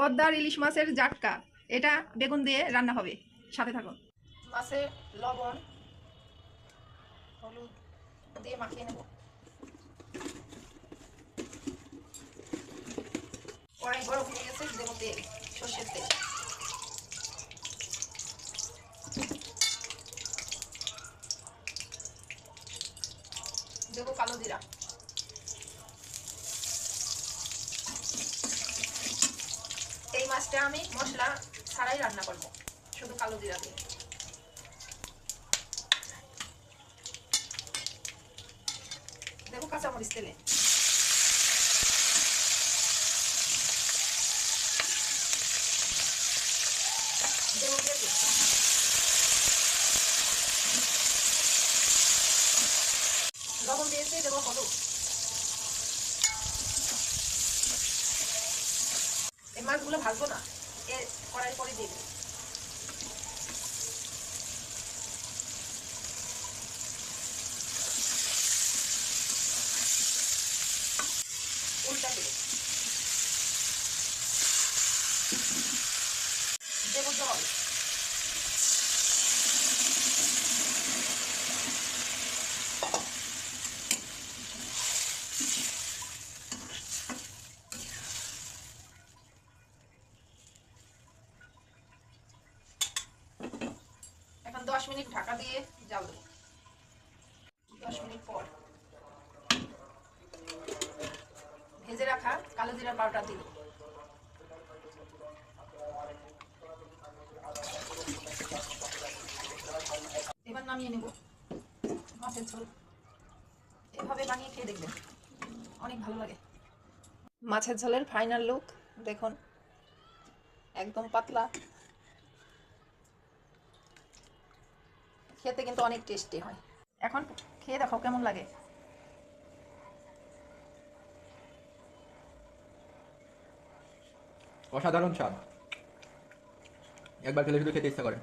পদ্মার ইলিশ মাছের জাটকা, এটা বেগুন দিয়ে রান্না হবে। সাথে থাকুন। মাছে লবণ, হলুদ দিয়ে মাখিয়ে নেব। কড়াই গরম হয়ে গেছে, দেবো তেল, সর্ষের তেল। দেবো কালো জিরা। মাছটা আমি মশলা ছাড়াই রান্না করব শুধু কালো জিরা দিয়ে। দেবো কাঁচামরিচ তেলে। মাছগুলো ভাজবো না। এ কড়াই পরে দিয়ে দেবো উল্টা দেবো দেবো জল এখন দশ মিনিট ঢাকা দিয়ে জাল দেবো দশ মিনিট পর। ভেজে রাখা কালো জিরা পাউডার দিল এবার নামিয়ে নেব মাছের ঝোল। এভাবে বানিয়ে খেয়ে দেখবেন। অনেক ভালো লাগে। মাছের ঝোলের ফাইনাল লুক দেখুন। একদম পাতলা। খেতে কিন্তু অনেক টেস্টি হয়। এখন খেয়ে দেখো কেমন লাগে। অসাধারণ স্বাদ। একবার খেলে শুধু খেতে ইচ্ছা করে।